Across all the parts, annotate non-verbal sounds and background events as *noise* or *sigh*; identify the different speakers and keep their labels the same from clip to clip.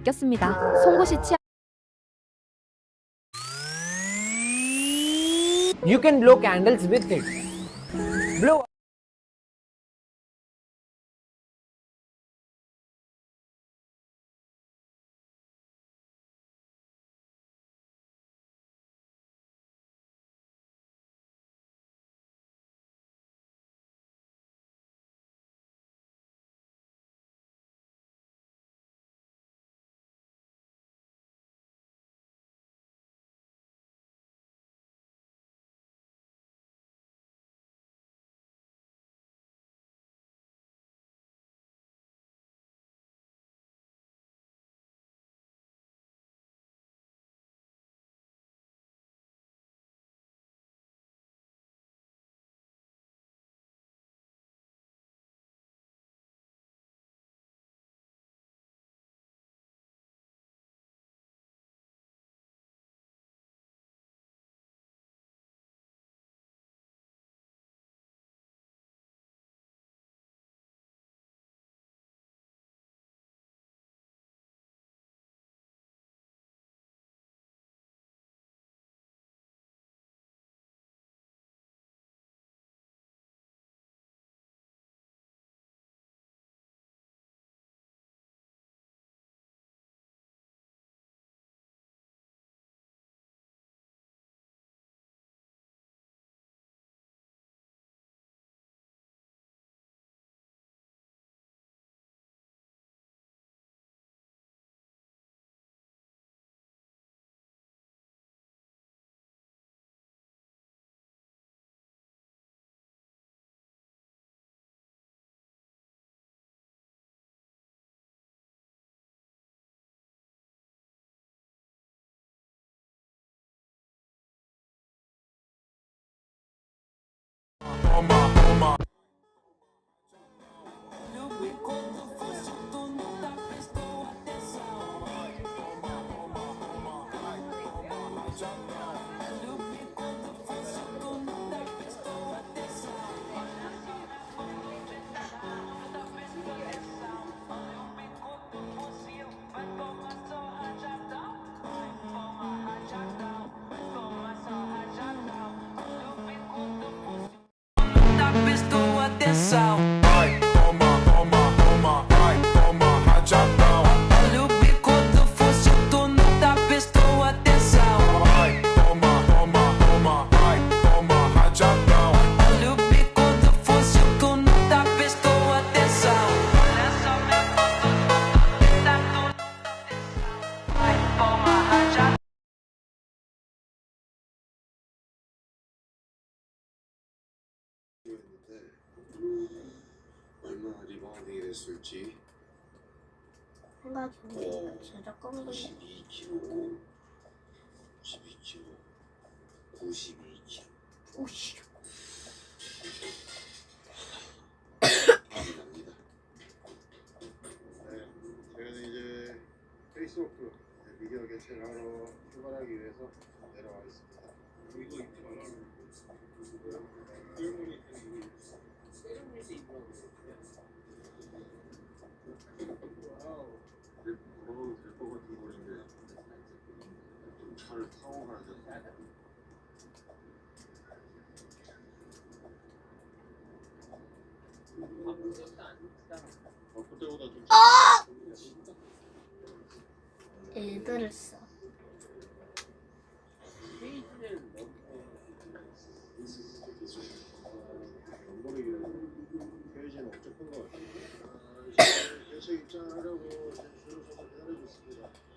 Speaker 1: 바뀌었습니다. 송곳이 치아
Speaker 2: You can blow candles with it. Blow.
Speaker 3: south. 됐을지
Speaker 4: 생각이 진짜 껌도
Speaker 3: 92kg 92kg 92kg
Speaker 4: 오씨
Speaker 3: 감이 납니다
Speaker 5: 네, 저희는 이제 이제 미디어 개최를 하러 출발하기 위해서 내려가겠습니다. 이거 입지 말라고. 세레모니 세레모니에서 입으라고
Speaker 3: 걸어도 될 것 같은 거리인데 좀 차를 타고 가야 돼
Speaker 5: 바쁠 때보다 좀
Speaker 4: 애들을 써.
Speaker 5: 개최 입장하려고 지금 줄을 있습니다.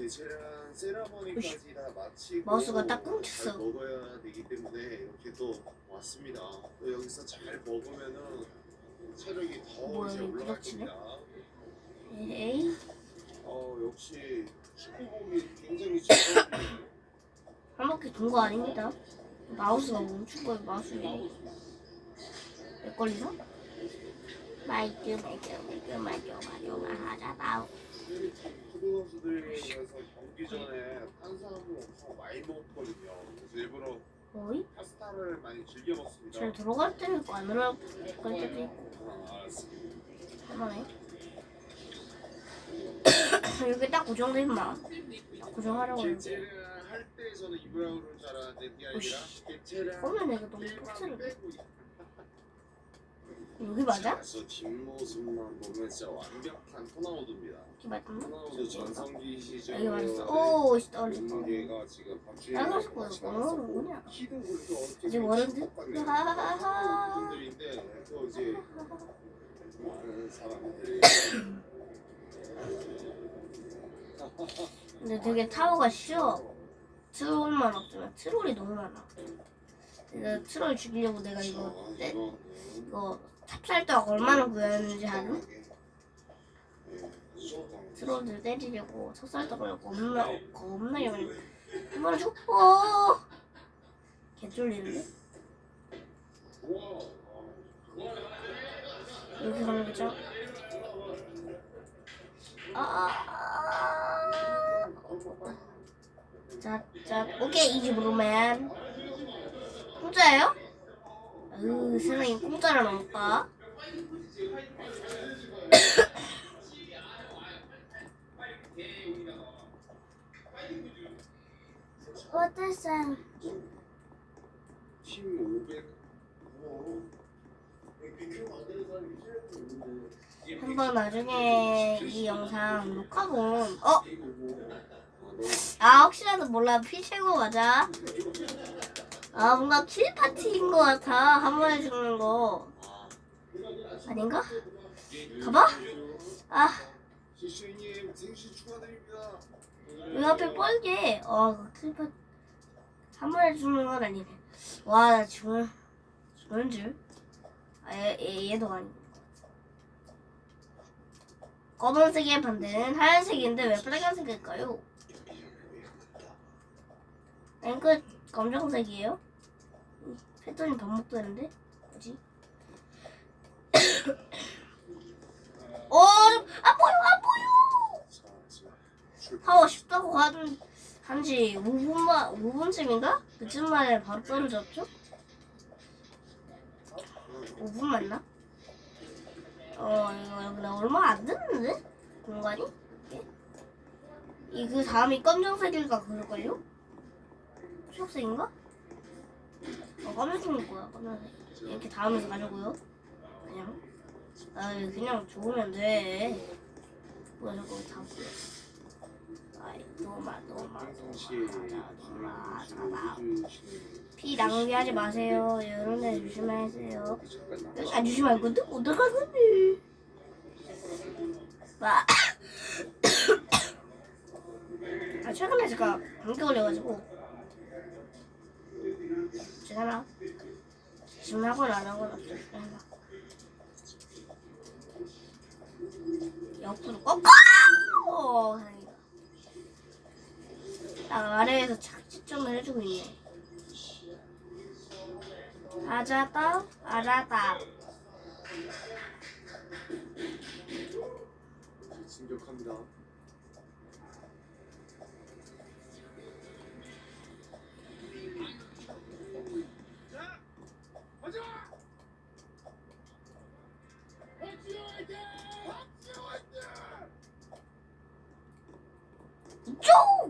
Speaker 5: 개체랑 세라머니까지 다 마치고
Speaker 4: 마우스가 딱 끊겼어.
Speaker 5: 잘 먹어야 되기 때문에 이렇게 또 왔습니다. 또 여기서 잘 먹으면은 체력이 더
Speaker 4: 뭐야,
Speaker 5: 이제
Speaker 4: 이거
Speaker 5: 올라갈? 겁니다.
Speaker 4: 에이
Speaker 5: 어 역시 축구공이 굉장히
Speaker 4: 잘한 바퀴 돈 거 아닙니다. 마우스가 멈춘 거예요 마우스에. 몇 걸리서? 마이크 마이크 마이크 마이크 마이크 마하자 나우.
Speaker 5: 초등선수들에서 경기 전에 탄수화물 엄청 많이 먹거든요. 그래서 일부러
Speaker 4: 어이?
Speaker 5: 파스타를 많이 즐겨 먹습니다.
Speaker 4: 잘 들어갈 때도 있고 안 들어갈 때도 있고
Speaker 5: 아, 알았습니다.
Speaker 4: 하나네. 여기 딱. 딱 고정하라고 이렇게.
Speaker 5: 개체를 할때 저는 이브라우를 줄 알았는데 그게 아니라. 개체를
Speaker 4: 그러면 내가 너무
Speaker 5: 일반
Speaker 4: 톡스를
Speaker 5: 빼고
Speaker 4: 여기 맞아?
Speaker 5: 저 뒷모습만 보면 진짜 완벽한 호나우드입니다.
Speaker 4: 여기 맞나?
Speaker 5: 호나우드 전성기 시절
Speaker 4: 여기 맞았어. 오, 씨 떨어졌다.
Speaker 5: 몸무게가 지금 밤중에
Speaker 4: 떨어졌고
Speaker 5: 같이 나왔었고
Speaker 4: 뭐냐?
Speaker 5: 키도 그렇게 어떻게
Speaker 4: 이제 워런드? 하하하.
Speaker 5: 분들인데 또 이제 많은 사람들이
Speaker 4: 근데 되게 타워가 쉬워. 트롤만 없으면 트롤이 너무 많아. 내가 트롤 죽이려고 내가 이거 때,
Speaker 5: 이거
Speaker 4: 이거 찹쌀떡 얼마나 구했는지 알아? 트롤들 때리려고 찹쌀떡을 겁나 겁나게 많이 얼마나 죽고 개 쫄리는데? 이렇게 가는 거죠? 아, 아, 아. 자, 자, 오케이 이지 브로맨. 공짜예요? 으, 세상에 공짜를 먹을까? 어땠어?
Speaker 5: 팀 500. 어. 비교 만드는 사람이 있는데.
Speaker 4: 한번 나중에 이 영상 녹화본 어?
Speaker 5: 아,
Speaker 4: 아 혹시라도 몰라 피체고 맞아? 아 뭔가 킬 파티인 것 같아 한 번에 죽는 거 아닌가? 가봐? 아
Speaker 5: 시슈님 생신 축하드립니다.
Speaker 4: 왜 앞에 뻘게 어킬 파티 한 번에 죽는 건 아니네 와나 죽는 죽는 줄? 아 얘, 얘, 얘도 아니고 검은색의 반대는 하얀색인데 왜 빨간색일까요? 앵글 검정색이에요? 패턴이 반복되는데? 뭐지? *coughs* 어, 좀, 안 보여, 안 보여! 하고 싶다고 가는 한지 5분만, 5분쯤인가? 그쯤 만에 바로 떨어졌죠? 5분 맞나? 어, 이거 근데 얼마 안 됐는데? 공간이? 이그 다음이 검정색일까 그럴걸요? 초록색인가? 어, 검정색일 거야, 검정색. 이렇게 다음에서 가려고요. 그냥. 아, 그냥 좋으면 돼. 뭐야, 저거 다. 아이, 너마, 너마, 너마.
Speaker 5: 해주시는
Speaker 4: 피 낭비하지 마세요. 이런 데 조심하세요. 여기 안 주시면 안 건데? 어떡할 건데? 와. 아, 최근에 제가 감기 걸려가지고. 지금 하거나 안 하거나 괜찮아. 옆으로 꺾어! 어, 다행이다. 딱 아래에서 착지점을 해주고 있네. 아자다, 아자다.
Speaker 5: 진격합니다.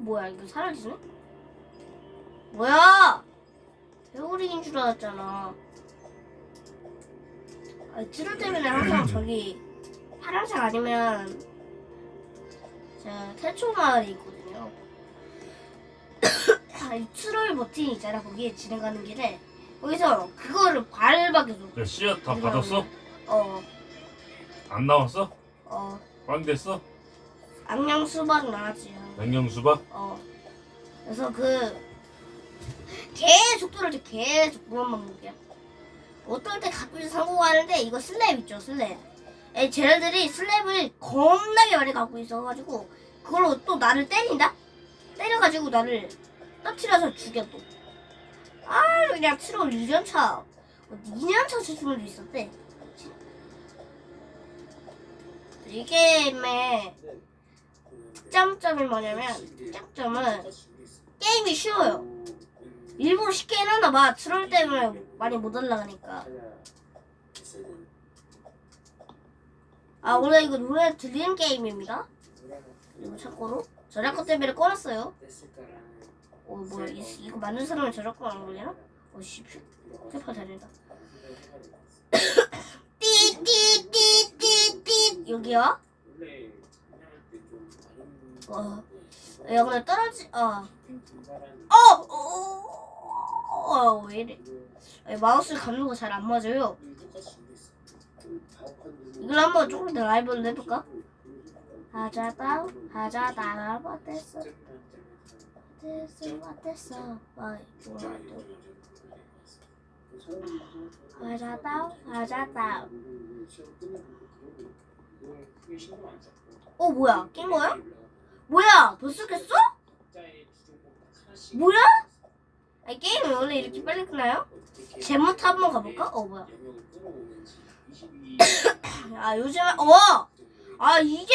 Speaker 4: 뭐야 이거 사라지네? 뭐야? 배우링인 줄 알았잖아. 아, 트롤 때문에 항상 *clears throat* 저기 파란색 아니면 제가 태초 마을이 있거든요. *coughs* 아, 이 트롤 버튼이 있잖아 거기에 진행가는 길에 거기서 그거를 밟아계속
Speaker 1: 야, 씨앗 다 받았어?
Speaker 4: 어,
Speaker 1: 안 나왔어?
Speaker 4: 어,
Speaker 1: 꽝 됐어?
Speaker 4: 악령 수박 나왔지.
Speaker 1: 양념수박?
Speaker 4: 어. 그래서 그 계속 뚫어줘 계속 물만 먹게. 어떨 때 가끔씩 성공하는데 이거 슬랩 있죠 슬랩. 에 쟤네들이 슬랩을 겁나게 많이 갖고 있어가지고 그걸로 또 나를 때린다? 때려가지고 나를 떨어뜨려서 죽여 또. 아 그냥 트롤 2년차 2년차 수준으로 있었대. 이 게임 의 짱점이 뭐냐면 짱점은 게임이 쉬워요. 일부러 쉽게 해놨나 봐. 트롤 때문에 많이 못 올라가니까. 아 원래 이거 노래 들리는 게임입니다. 이거 참고로 저작권 때문에 꺼놨어요. 어 뭐야 이, 이거 만든 사람은 저작권 안 걸리나? 어씨 페파 잘린다. *coughs* 띠띠띠띠띠 여기요? 어. 야 근데 떨어지 어. 어! 어! 어! 왜 이래? 마우스 감도가 잘 안 맞아요. 이걸 한번 조금 더 라이브를 해볼까? 하자다 하자다 어땠어? 어땠어 어땠어? 아 이거 하자다 하자다 어 뭐야 깬 거야? 뭐야 벌써 깼어? 뭐야? 아니, 게임이 원래 이렇게 빨리 끝나요? 제모트 한번 가볼까? 어 뭐야 *coughs* 아 요즘에 어! 아 이게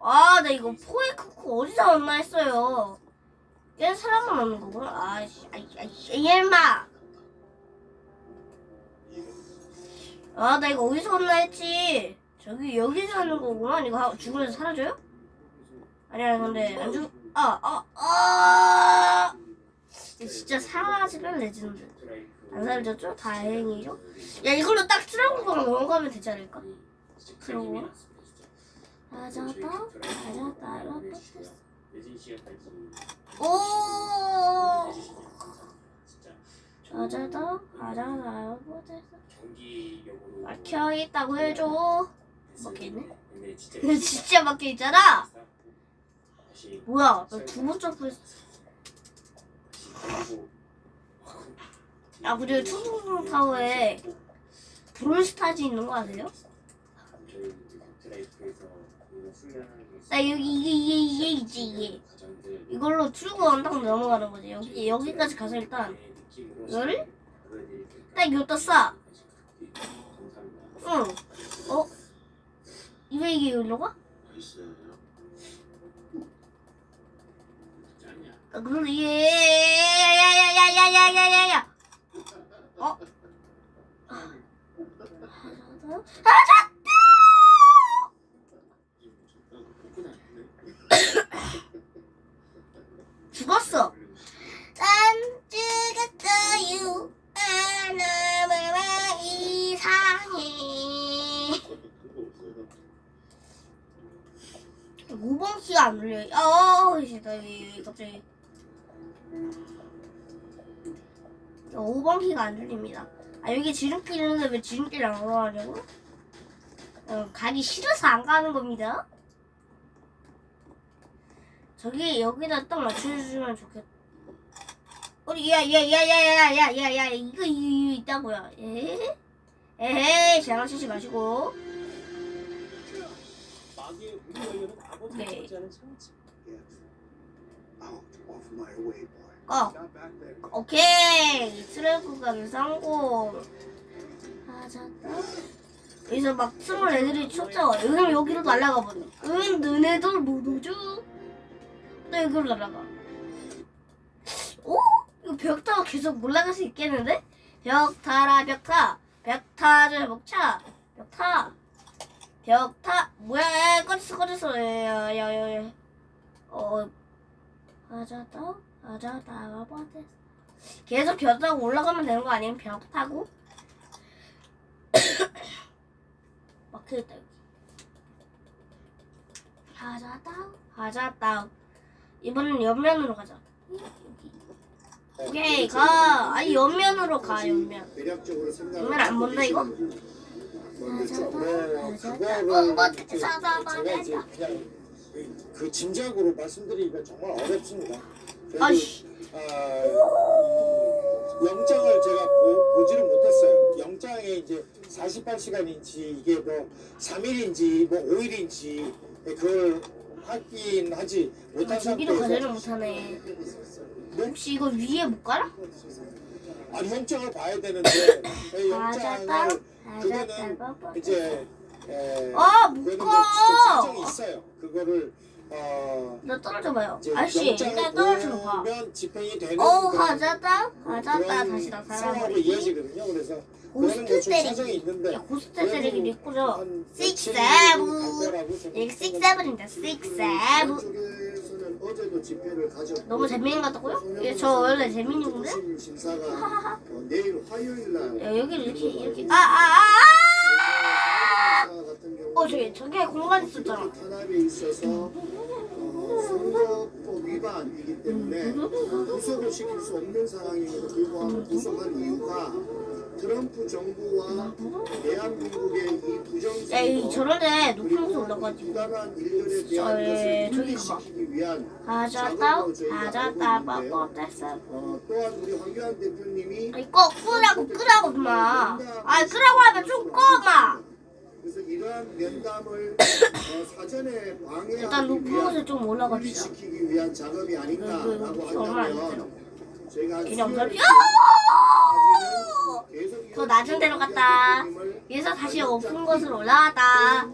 Speaker 4: 아 나 이거 포에크코 어디서 왔나 했어요 깬 사람은 없는 거구나 아이씨 아이 아이 얘마 아 나 이거 어디서 왔나 했지 저기 여기서 하는 거구만 이거 하- 죽으면서 사라져요? 아니야 근데 안 죽.. 아아아 아, 진짜 사라지면 레전드. 안 사라졌죠? 다행이죠 야 이걸로 딱 트라우마가 넘어가면 되지 않을까? 트라우마? 맞았다 맞았다 오! 맞았다 맞았다 막혀있다고 해줘. 막혀있네? 근데 *laughs* 진짜 막혀있잖아 뭐야 나 두번 점프했어. 아 그리고 초등부 타워에 브롤스타즈 있는 거 아세요? 나 여기 이게 이게 이게 있지 이게. 이걸로 출구 원당 넘어가는 거지. 여기 여기까지 가서 일단 이거를 딱 여기다. 싸 응. 어? 이왜 이게 여기로 가? 그런데 이게 야야야야야야야야야야 어? 하자 죽었어. 난 죽었어요. 하나마마 이상해. 모범 키가 안 눌려. 어, 진짜 왜 갑자기. 5번 키가 안 눌립니다. 아 여기 지름길 있는데 왜 지름길 안 올라가냐고? 어, 가기 싫어서 안 가는 겁니다. 저기 여기다 딱 맞춰주면 좋겠. 우리 야야야야야야야야야 이거 이거 있다고요. 에? 에헤이 장난치지 마시고. 오 어.
Speaker 5: There.
Speaker 4: 오케이. 트랙 구간 성공. 하셨다 여기서 막 스물 애들이 쫓아와 여기는 여기로 날아가 버려 응 너네들 못 오죠? 또 여기로 날아가. 오? 이거 벽 타고 계속 올라갈 수 있겠는데? 벽 타라 벽 타. 벽 타자 벽차 벽 타. 벽 타. 뭐야 야, 꺼졌어 꺼졌어. 야 야 야 야. 어. 하자다 맞아 다가 버텨 계속 벼 타고 올라가면 되는 거 아니면 벼 타고? 막혀있다 여기. 가자 다운 가자 다운 이번엔 옆면으로 가자. 오케이 가. 아니 옆면으로 가 옆면. 옆면 안 본다 이거? 어, 뭐,
Speaker 5: 그
Speaker 1: 짐작으로 말씀드리기가 정말 어렵습니다. 그래도
Speaker 4: 아이씨.
Speaker 1: 아, 영장을 제가 보, 보지를 못했어요. 영장에 이제 48시간인지 이게 뭐 3일인지 뭐 5일인지 그걸 하긴 하지 못한
Speaker 4: 아, 저기로
Speaker 1: 상태에서
Speaker 4: 가지를 못하네.
Speaker 1: 네?
Speaker 4: 혹시 이거 위에 못 깔아?
Speaker 1: 아니 영장을 봐야 되는데 *laughs* 그
Speaker 4: 맞았다.
Speaker 1: 영장을 그거는
Speaker 4: 맞았다.
Speaker 1: 이제 에,
Speaker 4: 아,
Speaker 1: 그거는! 이제 사정이 있어요. 그거를
Speaker 4: 어나 떨어져봐요. 아저씨,
Speaker 1: 영장을
Speaker 4: 일단 떨어져 봐.
Speaker 1: 보면 집행이 되는
Speaker 4: 어,
Speaker 1: 그런?
Speaker 4: 가졌다.
Speaker 1: 그런
Speaker 4: 다시.
Speaker 1: 이어지거든요. 그래서
Speaker 4: 고스트
Speaker 1: 그거는 뭐좀
Speaker 4: 때리기.
Speaker 1: 사정이 있는데
Speaker 4: 야, 고스트 때리기 믿고죠.
Speaker 1: 한
Speaker 4: Six,
Speaker 1: 며칠
Speaker 4: seven.
Speaker 1: 갈 거라고 저는
Speaker 4: 여기 6,
Speaker 1: 생각합니다.
Speaker 4: 7입니다. 6, 7.
Speaker 6: 쪽에서는 어제도 집회를 가졌고
Speaker 4: 너무 재민이 같다고요? 예, 저 원래 재민이인데?
Speaker 6: 심- 심사가 *laughs* 어, 내일 화요일 날
Speaker 4: 야, 여기를 이렇게, 이렇게. 아, 아, 아, 아!
Speaker 6: 심사 같은 경우
Speaker 4: 어, 저기, 저기 공간 있었잖아.
Speaker 6: 탄압에 있어서 어, 선거법 위반이기 때문에 구속을 시킬 수 없는 상황임에도 불구하고 구속한 이유가 트럼프 정부와 대한민국의 이 부정선거
Speaker 4: 야, 이 저런데 높은 곳에
Speaker 6: 그리고
Speaker 4: 올라가지고.
Speaker 6: 부당한 일들에
Speaker 4: 저,
Speaker 6: 대한
Speaker 4: 예,
Speaker 6: 것을
Speaker 4: 저기.
Speaker 6: 분리시키기 위한 저희가
Speaker 4: 가졌다,
Speaker 6: 알고 있는데요.
Speaker 4: 뽀뽀 됐어.
Speaker 6: 어, 또한 우리 황교안 대표님이
Speaker 4: 꺼, 끄라고, 끄라고, 마. 아, 끄라고 하면 좀 꺼, 마.
Speaker 6: 그래서 이러한 면담을 어, 사전에
Speaker 4: 일단
Speaker 6: 방해하기
Speaker 4: 높은 곳에
Speaker 6: 위한
Speaker 4: 좀 올라갑시다.
Speaker 6: 분리시키기 위한 작업이
Speaker 4: 그, 그,
Speaker 6: 아닌가라고
Speaker 4: 그, 얼마 안
Speaker 6: 한다면 저희가 한
Speaker 4: 그냥
Speaker 6: 수요일
Speaker 4: 야!
Speaker 6: 계속
Speaker 4: 더 낮은 데로 갔다. 여기서 다시 높은 곳으로 올라왔다.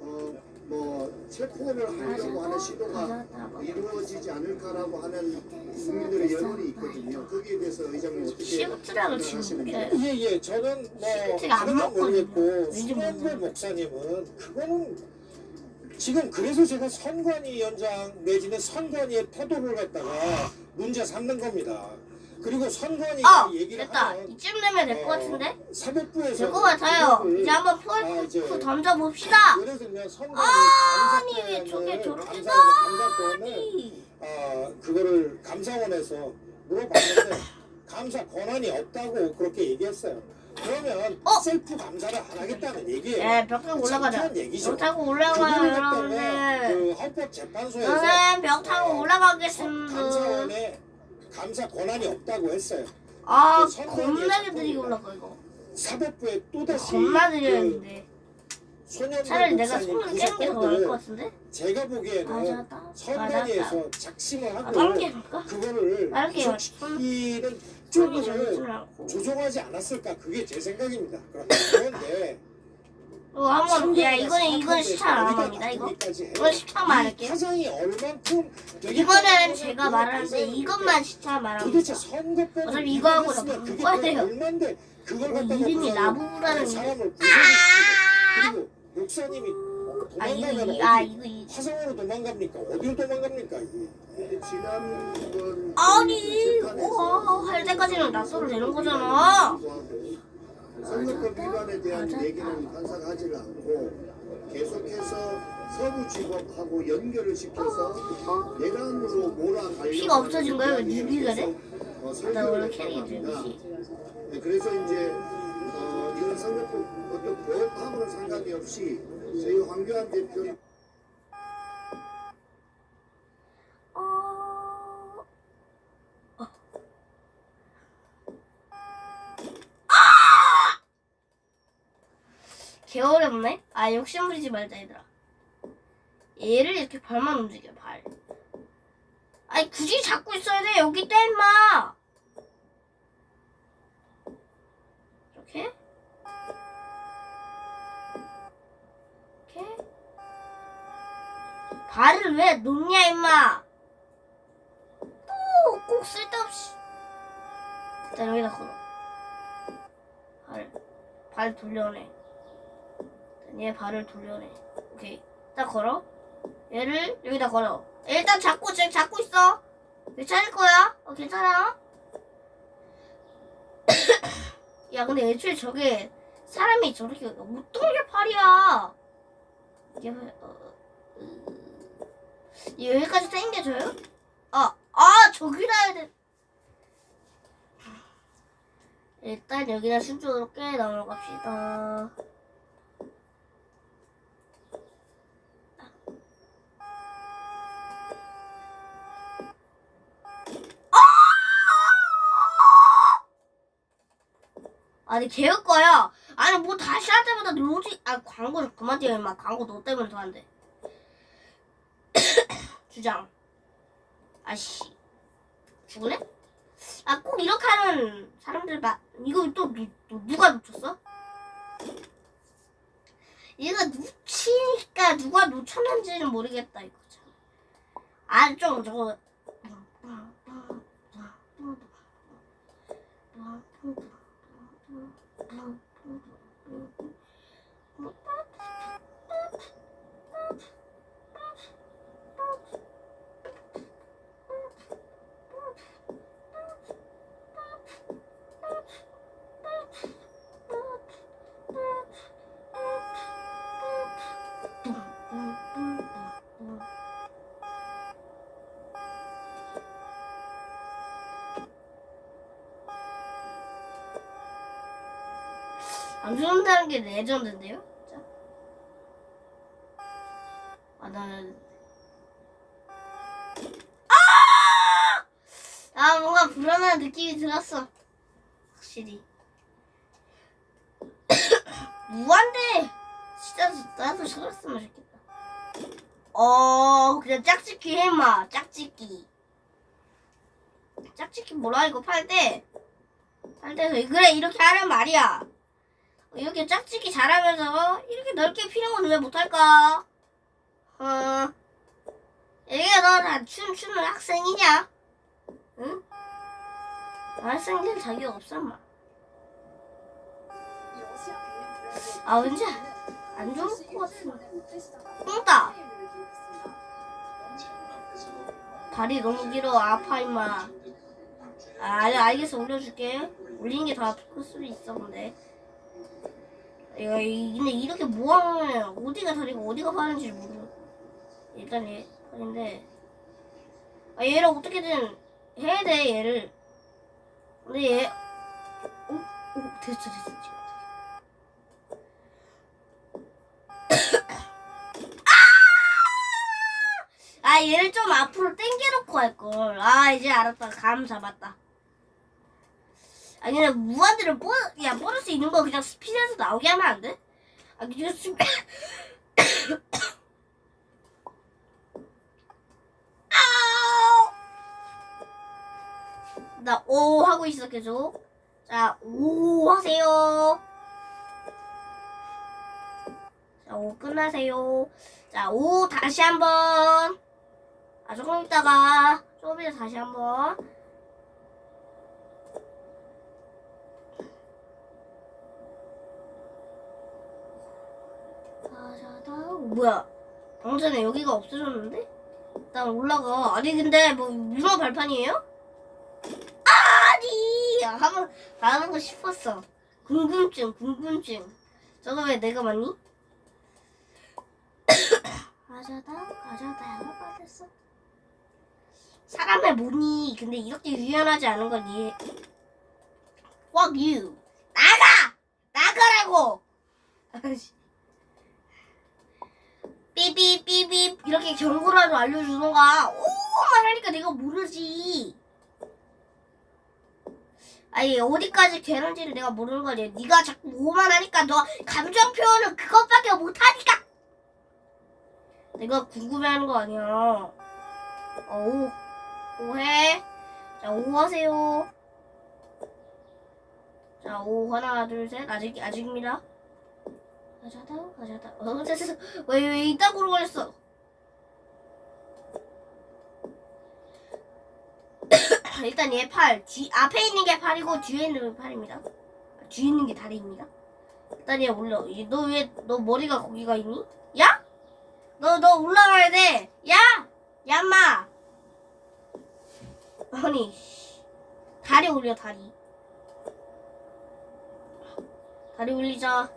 Speaker 6: 어, 뭐 체포를 하려고 하는 시도가 이루어지지 않을까라고 하는 국민들의 여론이 있거든요. 거기에 대해서 의장님
Speaker 4: 시프트라고 지금
Speaker 6: 생각하시는지.
Speaker 4: 이렇게.
Speaker 1: 예, 예, 저는 뭐
Speaker 4: 제가 안
Speaker 1: 다른 건
Speaker 4: 먹거든요.
Speaker 1: 모르겠고
Speaker 4: 왠지
Speaker 1: 수명배
Speaker 4: 모르겠어요.
Speaker 1: 목사님은 그거는 지금 그래서 제가 선관위 연장 내지는 선관위의 태도를 갖다가 문제 삼는 겁니다. 그리고 선관위가
Speaker 4: 어,
Speaker 1: 얘기를
Speaker 4: 됐다.
Speaker 1: 하면
Speaker 4: 이쯤 되면 될 것 같은데?
Speaker 1: 사법부에서
Speaker 4: 될 것 같아요. 이제 한번
Speaker 1: 아, 이제
Speaker 4: 풀 던져봅시다.
Speaker 1: 예를 들면 선관위
Speaker 4: 아니, 왜 저게 저렇게
Speaker 1: 감사 감사권을
Speaker 4: 아니.
Speaker 1: 아 그거를 감사원에서 물어봤는데 *laughs* 감사 권한이 없다고 그렇게 얘기했어요. 그러면
Speaker 4: 어?
Speaker 1: 셀프 감사를 안 하겠다는 얘기예요.
Speaker 4: 예, 벽 타고 올라가자.
Speaker 1: 얘기죠.
Speaker 4: 벽 타고 올라가요, 여러분들.
Speaker 1: 그 헌법 재판소에서
Speaker 4: 저는 벽 타고
Speaker 1: 어,
Speaker 4: 올라가겠습니다.
Speaker 1: 감사원에 감사 권한이 없다고 했어요.
Speaker 4: 아,
Speaker 1: 그
Speaker 4: 겁나게 느리게. 올라가, 이거.
Speaker 1: 사법부에 또다시
Speaker 4: 겁나
Speaker 1: 그. 소년들
Speaker 4: 차라리 내가
Speaker 1: 목사님
Speaker 4: 손을
Speaker 1: 그
Speaker 4: 깨는 게더 나을 것 같은데?
Speaker 1: 제가 보기에는
Speaker 4: 맞았다.
Speaker 1: 선관위에서 작심을
Speaker 4: 아,
Speaker 1: 하고
Speaker 4: 다른 게?
Speaker 1: 그거를
Speaker 4: 다른 게
Speaker 1: 구속시키는
Speaker 4: 손이 저리지
Speaker 1: 쪽을
Speaker 4: 않고.
Speaker 1: 조정하지 않았을까 그게 제 생각입니다. 그런데
Speaker 4: 어, 한번, 야, 이거는,
Speaker 1: 사건에서
Speaker 4: 시차 안 합니다, 이거. 이건 시차 말할게요.
Speaker 1: 이 사장이 얼만큼 되게
Speaker 4: 이거는 제가 말하는데, 이것만 시차 말합니다.
Speaker 1: 도대체 선거법을
Speaker 4: 어차피 이거 하고 나 바꿔야 돼요.
Speaker 1: 얼만데 그걸
Speaker 4: 어,
Speaker 1: 갖다가
Speaker 4: 이름이 나부부라는
Speaker 1: 사람을 구속시키고 그리고 목사님이
Speaker 4: 아, 이거,
Speaker 1: 도망가면
Speaker 4: 이, 아,
Speaker 1: 어디
Speaker 4: 이거, 이.
Speaker 1: 화성으로 도망갑니까? 어디로 도망갑니까? 이게?
Speaker 6: 근데 지난번
Speaker 4: 아니,
Speaker 6: 재판에서
Speaker 4: 우와, 할 때까지는 낯설어 되는 거잖아.
Speaker 6: 선거법 위반에 대한. 얘기는 판사가 하지를 않고 계속해서 서부지법하고 연결을 시켜서 내란으로 몰아가려고
Speaker 4: 피가 없어진 거예요?
Speaker 6: 하는
Speaker 4: 뉴비가 돼?
Speaker 6: 어,
Speaker 4: 나 원래 캐릭이. 되듯이.
Speaker 6: 네, 그래서 이제 없이 저희 황교안 대표
Speaker 4: 어... 개 어렵네? 아 욕심 부리지 말자 얘들아. 얘를 이렇게 발만 움직여 발. 아니 굳이 잡고 있어야 돼 여기 있다 임마 이렇게 이렇게 발을 왜 놓냐 임마. 또꼭 쓸데없이. 일단 여기다 걸어. 발, 발 돌려내. 얘 발을 돌려내. 오케이. 딱 걸어. 얘를 여기다 걸어. 일단 잡고 지금 잡고 있어. 괜찮을 거야? 어 괜찮아? *coughs* 야 근데 애초에 저게 사람이 저렇게 어떤 게 팔이야. 이게 왜- 어, 으, 여기까지 당겨줘요? 아, 아, 저기다 해야 돼. 일단 여기다 순조롭게 꽤 넘어갑시다. 아! 아니 개울 거야. 아니 뭐 다시 할 때마다 로지 아 광고 좀 그만 띄워 임마. 광고 너 때문에 더안 돼. 주장. 아씨. 죽을래? 아꼭 이렇게 하는 사람들 봐. 이거 또 누, 누, 누가 놓쳤어? 얘가 놓치니까 누가 놓쳤는지는 모르겠다 이거 참. 아 좀 저거. 안 죽는다는 게 레전드인데요? 아, 나는. 아! 아, 뭔가 불안한 느낌이 들었어. 확실히. *coughs* 무한대! 진짜 나도 살았으면 좋겠다. 어, 그냥 짝짓기 해, 마. 짝짓기. 짝짓기 뭐라 이거 팔 때? 팔 때, 그래, 이렇게 하란 말이야. 이렇게 짝짓기 잘하면서 이렇게 넓게 피는 왜 못할까? 어, 이게 너다 춤추는 학생이냐? 응? 학생들 자격 없어, 마. 아, 왠지 안 좋을 것 같은데. 뽕따! 다리 너무 길어, 아파, 임마. 아, 알- 알겠어, 올려줄게. 올리는 게더 아플 수도 있어, 근데. 이거 이- 근데 이렇게 모아놓으면 어디가 다리고 어디가 파는지 모르. 일단 얘 파는데 아 얘를 어떻게든 해야 돼 얘를. 근데 얘, 오, 오 됐어 됐어 지금. 아! 아 얘를 좀 앞으로 당겨놓고 할 걸. 아 이제 알았다. 감 잡았다. 아 그냥 무한대로 뻗, 야 뻗을 수 있는 거 그냥 스피드에서 나오게 하면 안 돼? 아 그냥 스! 나오 하고 있어 계속. 자, 오 하세요. 자, 오 끝나세요. 자, 오 다시 한번. 아 조금 있다가 조금 이따 다시 한번. 가자다. 뭐야? 방금 전에 여기가 없어졌는데? 일단 올라가. 아니 근데 뭐 문어 발판이에요? 아니 한번 가는 거 싶었어. 궁금증, 궁금증. 저거 왜 내가 맞니? 가자다, 가자다. 할 뻔했어. 사람을 보니 근데 이렇게 유연하지 않은 건 이해. Fuck you. 나가! 나가라고! *laughs* 아이씨. 삐삐 삐삐 이렇게 경고라도 알려주던가? 오만 하니까 내가 모르지. 아니 어디까지 되는지를 내가 모르는 거지 네가 자꾸 오만 하니까 너 감정 표현은 그것밖에 못하니까. 내가 궁금해하는 거 아니야. 어, 오 오해? 자 오 하세요. 자 오 하나 둘 셋. 아직 아직입니다 가자다 가자다. 어 됐어 왜왜 이따구로 걸렸어? *coughs* 일단 얘 팔 뒤 앞에 있는 게 팔이고 뒤에 있는 게 팔입니다. 뒤에 있는 게 다리입니다. 일단 얘 올려 너 왜 너 머리가 거기가 있니? 야? 너너 올라가야 돼 야! 야마! 아니 씨. 다리 올려 다리. 다리 올리자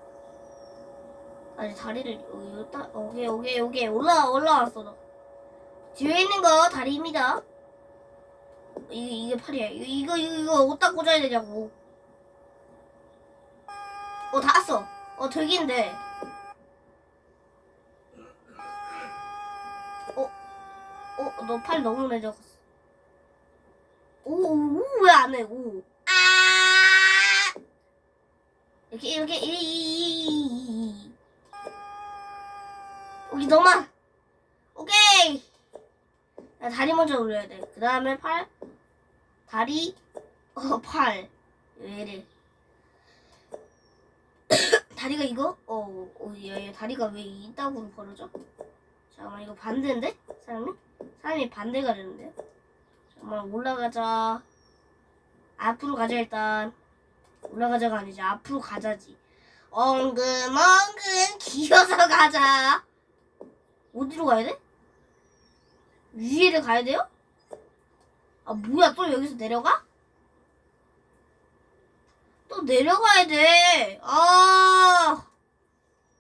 Speaker 4: 아니 다리를 여기 여기다 오케이 오케이 오케이 올라 올라왔어 너. 뒤에 있는 거 다리입니다. 이게 이게 팔이야. 이거 이거 이거, 어디다 꽂아야 되냐고. 어 닿았어. 어 되긴데. 어어 너팔 너무 내려갔어. 오왜 안 해? 오. 아! 이렇게 이렇게 이 여기 넘어 오케이. 야, 다리 먼저 올려야 돼그 다음에 팔. 다리. 어팔. 얘를. *coughs* 다리가 이거? 어, 어 얘, 다리가 왜 이따구로 벌어져? 잠깐만 이거 반대인데? 사람이 사람이 반대가 되는데요 잠깐만 올라가자. 앞으로 가자 일단. 올라가자가 아니지. 앞으로 가자지. 엉금엉금 기어서 가자 어디로 가야 돼? 위에를 가야 돼요? 아 뭐야 또 여기서 내려가? 또 내려가야 돼. 아,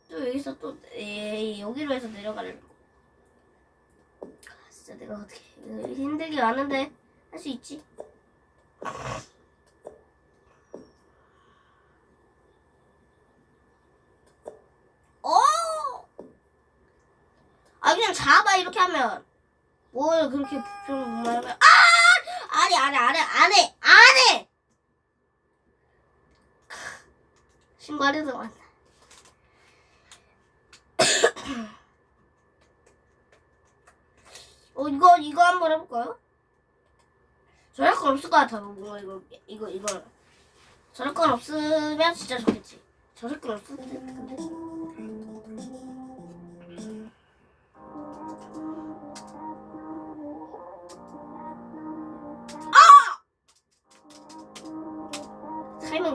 Speaker 4: 또 여기서 또 에이, 여기로 해서 내려가려고. 아, 진짜 내가 어떻게 힘들게 왔는데 할 수 있지. 어! 아 그냥 잡아 이렇게 하면. 뭘 그렇게 불평 말하면. 아! 아니 아니 안해 안해! 안해! 신고하려도 왔나 어 이거 이거 한번 해볼까요? 저럴 건 없을 것 같아 뭔가 이거 이거 이거 저럴 건 없으면 진짜 좋겠지. 저럴 건텐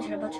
Speaker 4: 데 근데